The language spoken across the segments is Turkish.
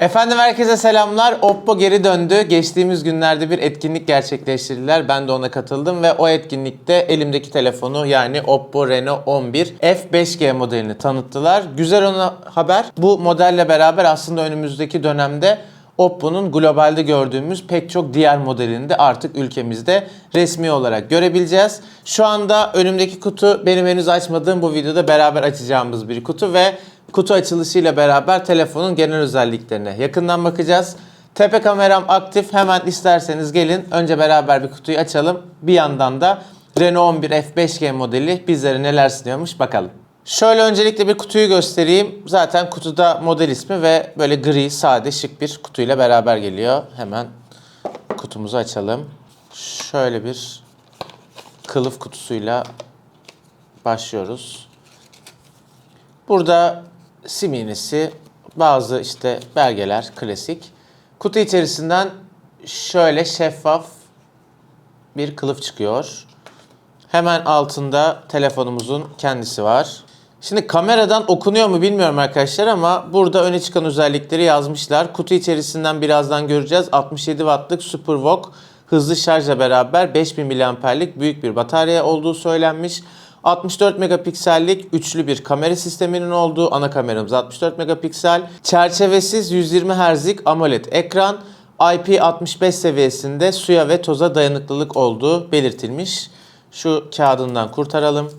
Efendim herkese selamlar. Oppo geri döndü. Geçtiğimiz günlerde bir etkinlik gerçekleştirdiler. Ben de ona katıldım ve o etkinlikte elimdeki telefonu yani Oppo Reno 11 F5G modelini tanıttılar. Güzel ona haber. Bu modelle beraber aslında önümüzdeki dönemde Oppo'nun globalde gördüğümüz pek çok diğer modelini de artık ülkemizde resmi olarak görebileceğiz. Şu anda önümdeki kutu benim henüz açmadığım bu videoda beraber açacağımız bir kutu ve kutu açılışıyla beraber telefonun genel özelliklerine yakından bakacağız. Tepe kameram aktif. Hemen isterseniz gelin önce beraber bir kutuyu açalım. Bir yandan da Renault 11 F5G modeli bizlere neler sunuyormuş bakalım. Şöyle öncelikle bir kutuyu göstereyim. Zaten kutuda model ismi ve böyle gri, sade, şık bir kutuyla beraber geliyor. Hemen kutumuzu açalım. Şöyle bir kılıf kutusuyla başlıyoruz. Burada sim iğnesi, bazı işte belgeler, klasik. Kutu içerisinden şöyle şeffaf bir kılıf çıkıyor. Hemen altında telefonumuzun kendisi var. Şimdi kameradan okunuyor mu bilmiyorum arkadaşlar ama burada öne çıkan özellikleri yazmışlar. Kutu içerisinden birazdan göreceğiz. 67 wattlık SuperVOOC hızlı şarjla beraber 5000 mAh'lik büyük bir batarya olduğu söylenmiş. 64 megapiksellik üçlü bir kamera sisteminin olduğu ana kameramız 64 megapiksel. Çerçevesiz 120 Hz'lik AMOLED ekran. IP65 seviyesinde suya ve toza dayanıklılık olduğu belirtilmiş. Şu kağıdından kurtaralım.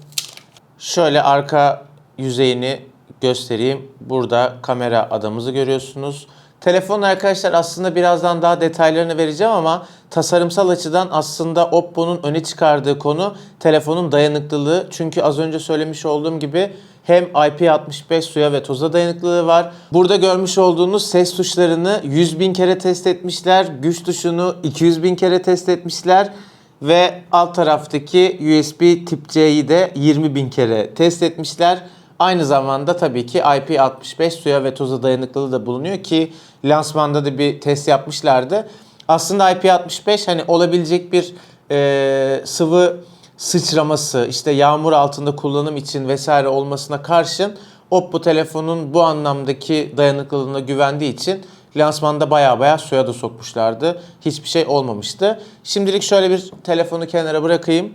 Şöyle arka yüzeyini göstereyim. Burada kamera adamızı görüyorsunuz. Telefon arkadaşlar aslında birazdan daha detaylarını vereceğim ama tasarımsal açıdan aslında Oppo'nun öne çıkardığı konu telefonun dayanıklılığı. Çünkü az önce söylemiş olduğum gibi hem IP65 suya ve toza dayanıklılığı var. Burada görmüş olduğunuz ses tuşlarını 100 bin kere test etmişler. Güç tuşunu 200 bin kere test etmişler. Ve alt taraftaki USB tip C'yi de 20 bin kere test etmişler. Aynı zamanda tabii ki IP65 suya ve toza dayanıklılığı da bulunuyor ki lansmanda da bir test yapmışlardı. Aslında IP65 hani olabilecek bir e, sıvı sıçraması, işte yağmur altında kullanım için vesaire olmasına karşın Oppo telefonun bu anlamdaki dayanıklılığına güvendiği için lansmanda baya baya suya da sokmuşlardı. Hiçbir şey olmamıştı. Şimdilik şöyle bir telefonu kenara bırakayım.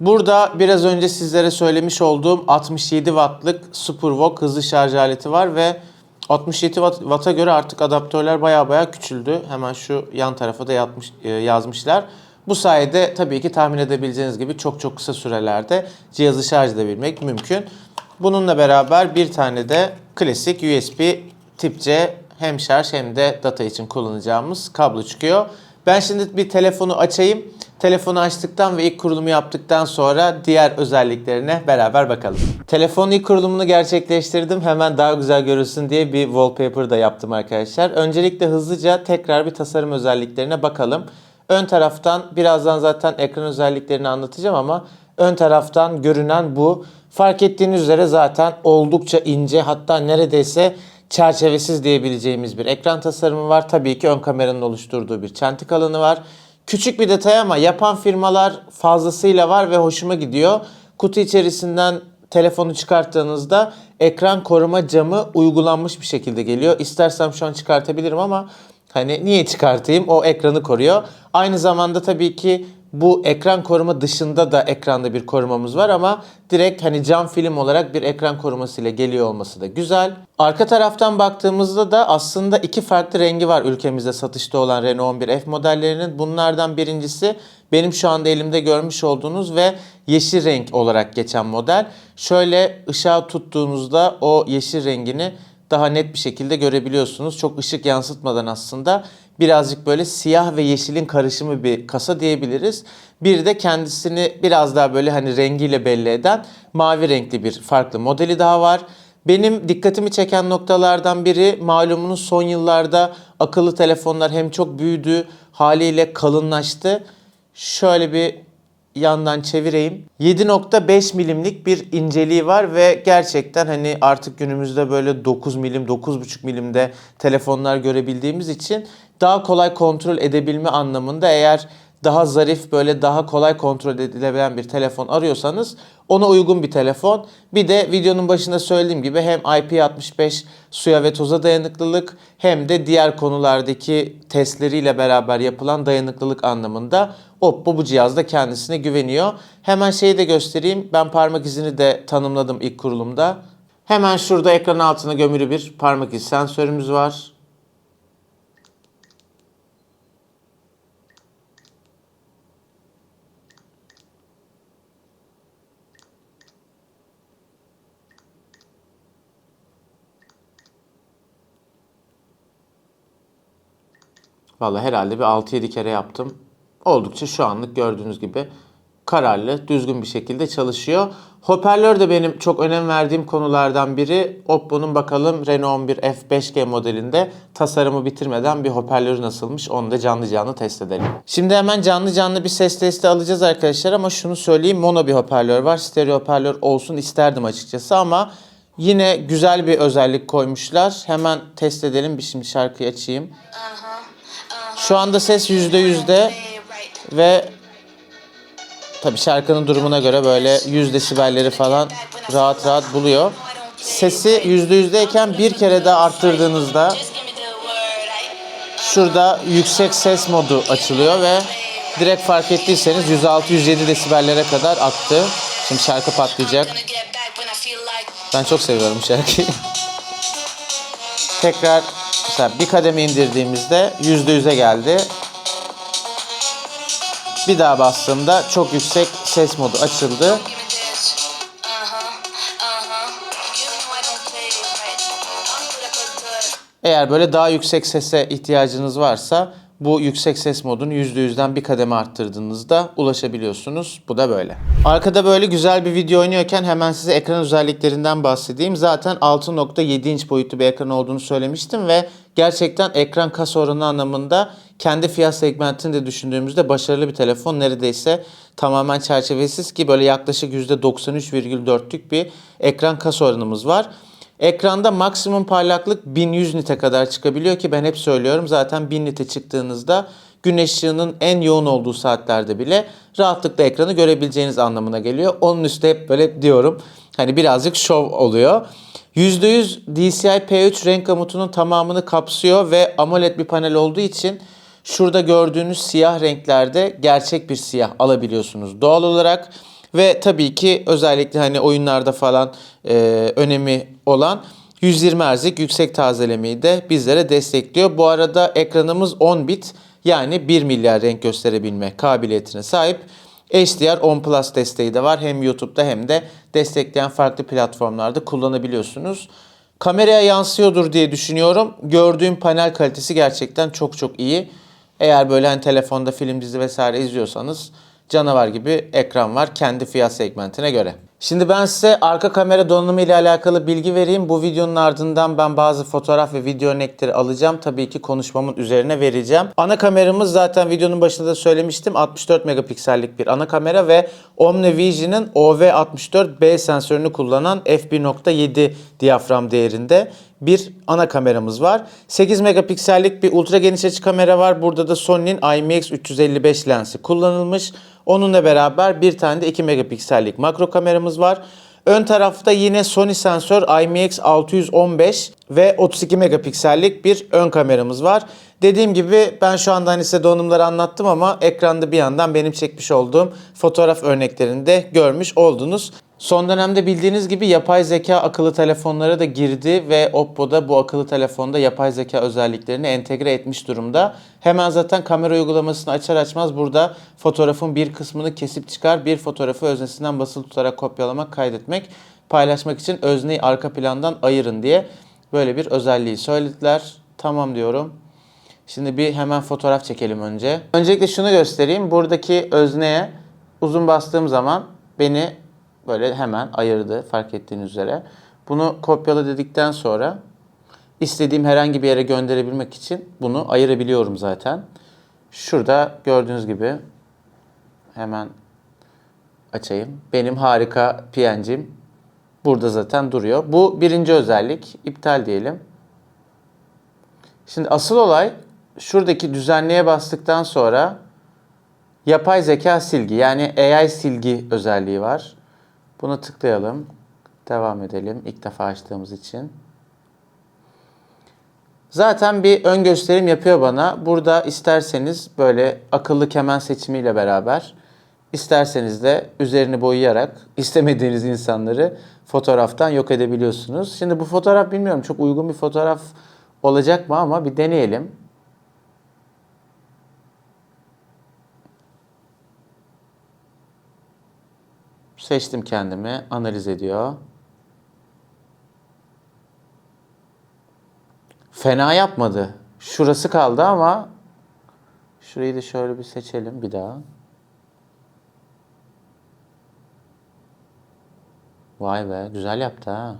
Burada biraz önce sizlere söylemiş olduğum 67 wattlık SuperVOOC hızlı şarj aleti var ve 67 watt, watt'a göre artık adaptörler baya baya küçüldü. Hemen şu yan tarafa da yatmış, e, yazmışlar. Bu sayede tabii ki tahmin edebileceğiniz gibi çok çok kısa sürelerde cihazı şarj edebilmek mümkün. Bununla beraber bir tane de klasik USB tip C hem şarj hem de data için kullanacağımız kablo çıkıyor. Ben şimdi bir telefonu açayım. Telefonu açtıktan ve ilk kurulumu yaptıktan sonra diğer özelliklerine beraber bakalım. Telefonun ilk kurulumunu gerçekleştirdim. Hemen daha güzel görülsün diye bir wallpaper da yaptım arkadaşlar. Öncelikle hızlıca tekrar bir tasarım özelliklerine bakalım. Ön taraftan birazdan zaten ekran özelliklerini anlatacağım ama ön taraftan görünen bu. Fark ettiğiniz üzere zaten oldukça ince hatta neredeyse çerçevesiz diyebileceğimiz bir ekran tasarımı var. Tabii ki ön kameranın oluşturduğu bir çentik alanı var. Küçük bir detay ama yapan firmalar fazlasıyla var ve hoşuma gidiyor. Kutu içerisinden telefonu çıkarttığınızda ekran koruma camı uygulanmış bir şekilde geliyor. İstersem şu an çıkartabilirim ama hani niye çıkartayım? O ekranı koruyor. Aynı zamanda tabii ki bu ekran koruma dışında da ekranda bir korumamız var ama direkt hani cam film olarak bir ekran koruması ile geliyor olması da güzel. Arka taraftan baktığımızda da aslında iki farklı rengi var ülkemizde satışta olan Renault 11 F modellerinin. Bunlardan birincisi benim şu anda elimde görmüş olduğunuz ve yeşil renk olarak geçen model. Şöyle ışığa tuttuğunuzda o yeşil rengini daha net bir şekilde görebiliyorsunuz. Çok ışık yansıtmadan aslında birazcık böyle siyah ve yeşilin karışımı bir kasa diyebiliriz. Bir de kendisini biraz daha böyle hani rengiyle belli eden mavi renkli bir farklı modeli daha var. Benim dikkatimi çeken noktalardan biri malumunuz son yıllarda akıllı telefonlar hem çok büyüdü haliyle kalınlaştı. Şöyle bir yandan çevireyim. 7.5 milimlik bir inceliği var ve gerçekten hani artık günümüzde böyle 9 milim, 9.5 milimde telefonlar görebildiğimiz için daha kolay kontrol edebilme anlamında eğer daha zarif böyle daha kolay kontrol edilebilen bir telefon arıyorsanız ona uygun bir telefon. Bir de videonun başında söylediğim gibi hem IP65 suya ve toza dayanıklılık hem de diğer konulardaki testleriyle beraber yapılan dayanıklılık anlamında Oppo bu cihazda kendisine güveniyor. Hemen şeyi de göstereyim. Ben parmak izini de tanımladım ilk kurulumda. Hemen şurada ekran altına gömülü bir parmak izi sensörümüz var. Vallahi herhalde bir 6-7 kere yaptım. Oldukça şu anlık gördüğünüz gibi kararlı, düzgün bir şekilde çalışıyor. Hoparlör de benim çok önem verdiğim konulardan biri. Oppo'nun bakalım Reno 11 F5G modelinde tasarımı bitirmeden bir hoparlörü nasılmış onu da canlı canlı test edelim. Şimdi hemen canlı canlı bir ses testi alacağız arkadaşlar ama şunu söyleyeyim mono bir hoparlör var. Stereo hoparlör olsun isterdim açıkçası ama yine güzel bir özellik koymuşlar. Hemen test edelim. Bir şimdi şarkıyı açayım. Şu anda ses %yüzde ve tabi şarkının durumuna göre böyle 100 desibelleri falan rahat rahat buluyor. Sesi %yüzdeyken bir kere daha arttırdığınızda şurada yüksek ses modu açılıyor ve direkt fark ettiyseniz 106-107 desibellere kadar aktı. Şimdi şarkı patlayacak. Ben çok seviyorum şarkıyı. Tekrar mesela bir kademe indirdiğimizde %100'e geldi. Bir daha bastığımda çok yüksek ses modu açıldı. Eğer böyle daha yüksek sese ihtiyacınız varsa bu yüksek ses modunu %100'den bir kademe arttırdığınızda ulaşabiliyorsunuz. Bu da böyle. Arkada böyle güzel bir video oynuyorken hemen size ekran özelliklerinden bahsedeyim. Zaten 6.7 inç boyutlu bir ekran olduğunu söylemiştim ve gerçekten ekran kasa oranı anlamında kendi fiyat segmentini de düşündüğümüzde başarılı bir telefon. Neredeyse tamamen çerçevesiz ki böyle yaklaşık %93,4'lük bir ekran kasa oranımız var. Ekranda maksimum parlaklık 1100 nite kadar çıkabiliyor ki ben hep söylüyorum zaten 1000 nite çıktığınızda güneş ışığının en yoğun olduğu saatlerde bile rahatlıkla ekranı görebileceğiniz anlamına geliyor. Onun üstü hep böyle diyorum hani birazcık şov oluyor. %100 DCI P3 renk gamutunun tamamını kapsıyor ve AMOLED bir panel olduğu için şurada gördüğünüz siyah renklerde gerçek bir siyah alabiliyorsunuz doğal olarak. Ve tabii ki özellikle hani oyunlarda falan e, önemi olan 120 Hz'lik yüksek tazelemeyi de bizlere destekliyor. Bu arada ekranımız 10 bit yani 1 milyar renk gösterebilme kabiliyetine sahip. HDR 10 Plus desteği de var. Hem YouTube'da hem de destekleyen farklı platformlarda kullanabiliyorsunuz. Kameraya yansıyordur diye düşünüyorum. Gördüğüm panel kalitesi gerçekten çok çok iyi. Eğer böyle hani telefonda film dizi vesaire izliyorsanız canavar gibi ekran var kendi fiyat segmentine göre. Şimdi ben size arka kamera donanımı ile alakalı bilgi vereyim. Bu videonun ardından ben bazı fotoğraf ve video örnekleri alacağım. Tabii ki konuşmamın üzerine vereceğim. Ana kameramız zaten videonun başında da söylemiştim. 64 megapiksellik bir ana kamera ve OmniVision'ın OV64B sensörünü kullanan f1.7 diyafram değerinde bir ana kameramız var. 8 megapiksellik bir ultra geniş açı kamera var. Burada da Sony'nin IMX355 lensi kullanılmış. Onunla beraber bir tane de 2 megapiksellik makro kameramız var. Ön tarafta yine Sony sensör IMX615 ve 32 megapiksellik bir ön kameramız var. Dediğim gibi ben şu anda hani size donanımları anlattım ama ekranda bir yandan benim çekmiş olduğum fotoğraf örneklerini de görmüş oldunuz. Son dönemde bildiğiniz gibi yapay zeka akıllı telefonlara da girdi ve Oppo da bu akıllı telefonda yapay zeka özelliklerini entegre etmiş durumda. Hemen zaten kamera uygulamasını açar açmaz burada fotoğrafın bir kısmını kesip çıkar, bir fotoğrafı öznesinden basılı tutarak kopyalamak, kaydetmek, paylaşmak için özneyi arka plandan ayırın diye böyle bir özelliği söylediler. Tamam diyorum. Şimdi bir hemen fotoğraf çekelim önce. Öncelikle şunu göstereyim. Buradaki özneye uzun bastığım zaman beni böyle hemen ayırdı fark ettiğiniz üzere. Bunu kopyala dedikten sonra istediğim herhangi bir yere gönderebilmek için bunu ayırabiliyorum zaten. Şurada gördüğünüz gibi hemen açayım. Benim harika PNG'm burada zaten duruyor. Bu birinci özellik. İptal diyelim. Şimdi asıl olay şuradaki düzenleye bastıktan sonra yapay zeka silgi yani AI silgi özelliği var. Buna tıklayalım. Devam edelim ilk defa açtığımız için. Zaten bir ön gösterim yapıyor bana. Burada isterseniz böyle akıllı kemen seçimiyle beraber isterseniz de üzerini boyayarak istemediğiniz insanları fotoğraftan yok edebiliyorsunuz. Şimdi bu fotoğraf bilmiyorum çok uygun bir fotoğraf olacak mı ama bir deneyelim. Seçtim kendimi. Analiz ediyor. Fena yapmadı. Şurası kaldı ama şurayı da şöyle bir seçelim bir daha. Vay be güzel yaptı ha.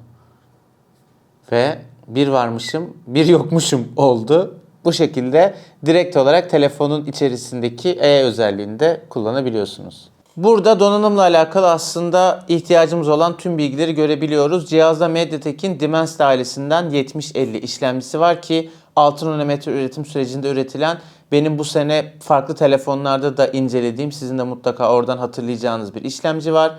Ve bir varmışım bir yokmuşum oldu. Bu şekilde direkt olarak telefonun içerisindeki E özelliğini de kullanabiliyorsunuz. Burada donanımla alakalı aslında ihtiyacımız olan tüm bilgileri görebiliyoruz. Cihazda MediaTek'in Dimensity ailesinden 7050 işlemcisi var ki 6 nanometre üretim sürecinde üretilen benim bu sene farklı telefonlarda da incelediğim sizin de mutlaka oradan hatırlayacağınız bir işlemci var.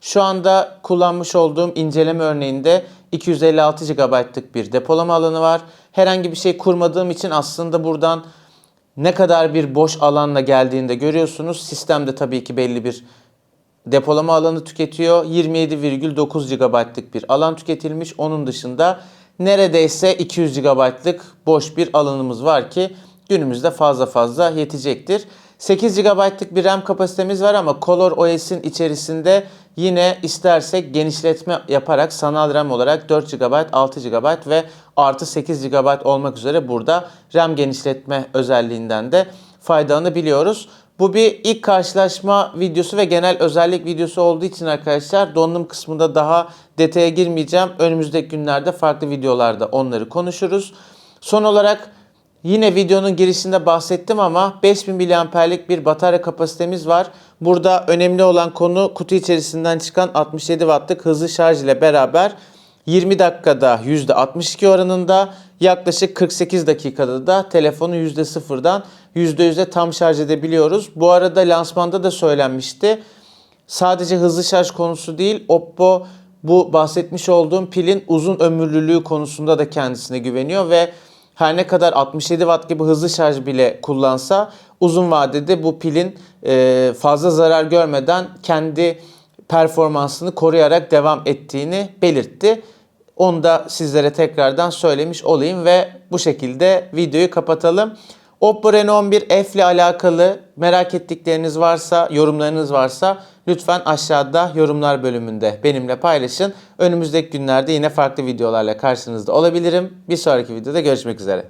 Şu anda kullanmış olduğum inceleme örneğinde 256 GB'lık bir depolama alanı var. Herhangi bir şey kurmadığım için aslında buradan ne kadar bir boş alanla geldiğini de görüyorsunuz. Sistem de tabii ki belli bir depolama alanı tüketiyor. 27,9 GB'lık bir alan tüketilmiş. Onun dışında neredeyse 200 GB'lık boş bir alanımız var ki günümüzde fazla fazla yetecektir. 8 GB'lık bir RAM kapasitemiz var ama Color OS'in içerisinde yine istersek genişletme yaparak sanal RAM olarak 4 GB, 6 GB ve artı 8 GB olmak üzere burada RAM genişletme özelliğinden de faydalanabiliyoruz. Bu bir ilk karşılaşma videosu ve genel özellik videosu olduğu için arkadaşlar donanım kısmında daha detaya girmeyeceğim. Önümüzdeki günlerde farklı videolarda onları konuşuruz. Son olarak Yine videonun girişinde bahsettim ama 5000 mAh'lik bir batarya kapasitemiz var. Burada önemli olan konu kutu içerisinden çıkan 67 Watt'lık hızlı şarj ile beraber 20 dakikada %62 oranında yaklaşık 48 dakikada da telefonu %0'dan %100'e tam şarj edebiliyoruz. Bu arada lansmanda da söylenmişti. Sadece hızlı şarj konusu değil Oppo bu bahsetmiş olduğum pilin uzun ömürlülüğü konusunda da kendisine güveniyor ve her ne kadar 67 watt gibi hızlı şarj bile kullansa uzun vadede bu pilin e, fazla zarar görmeden kendi performansını koruyarak devam ettiğini belirtti. Onu da sizlere tekrardan söylemiş olayım ve bu şekilde videoyu kapatalım. Oppo Reno 11 F ile alakalı merak ettikleriniz varsa, yorumlarınız varsa lütfen aşağıda yorumlar bölümünde benimle paylaşın. Önümüzdeki günlerde yine farklı videolarla karşınızda olabilirim. Bir sonraki videoda görüşmek üzere.